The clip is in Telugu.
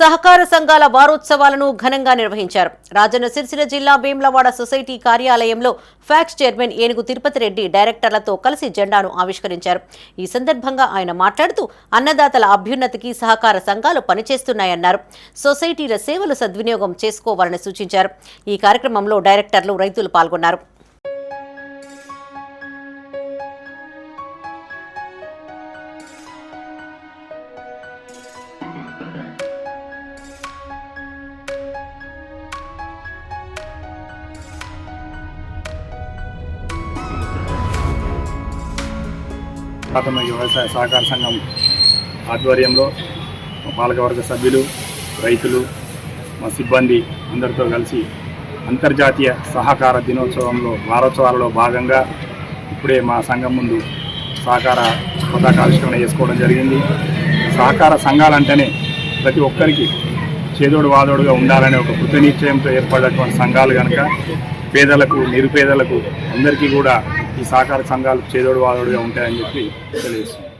సహకార సంఘాల వారోత్సవాలను ఘనంగా నిర్వహించారు. రాజన్న సిరిసిల్ల జిల్లా వేమ్లవాడ సొసైటీ కార్యాలయంలో ఫ్యాక్స్ చైర్మన్ ఏనుగు తిరుపతి రెడ్డి డైరెక్టర్లతో కలిసి జెండాను ఆవిష్కరించారు. ఈ సందర్భంగా ఆయన మాట్లాడుతూ అన్నదాతల అభ్యున్నతికి సహకార సంఘాలు పనిచేస్తున్నాయన్నారు. సొసైటీల సేవలు సద్వినియోగం చేసుకోవాలని సూచించారు. ఈ కార్యక్రమంలో డైరెక్టర్లు రైతులు పాల్గొన్నారు. ప్రాథమిక వ్యవసాయ సహకార సంఘం ఆధ్వర్యంలో పాలకవర్గ సభ్యులు రైతులు మా సిబ్బంది అందరితో కలిసి అంతర్జాతీయ సహకార దినోత్సవంలో వారోత్సవాలలో భాగంగా ఇప్పుడే మా సంఘం ముందు సహకార పతాకావిష్కరణ చేసుకోవడం జరిగింది. సహకార సంఘాలంటేనే ప్రతి ఒక్కరికి చేదోడు వాదోడుగా ఉండాలనే ఒక కృతనిశ్చయంతో ఏర్పడినటువంటి సంఘాలు కనుక పేదలకు నిరుపేదలకు అందరికీ కూడా ఈ సహకార సంఘాలు చేదోడు వాదోడుగా ఉంటాయని చెప్పి తెలియజేస్తుంది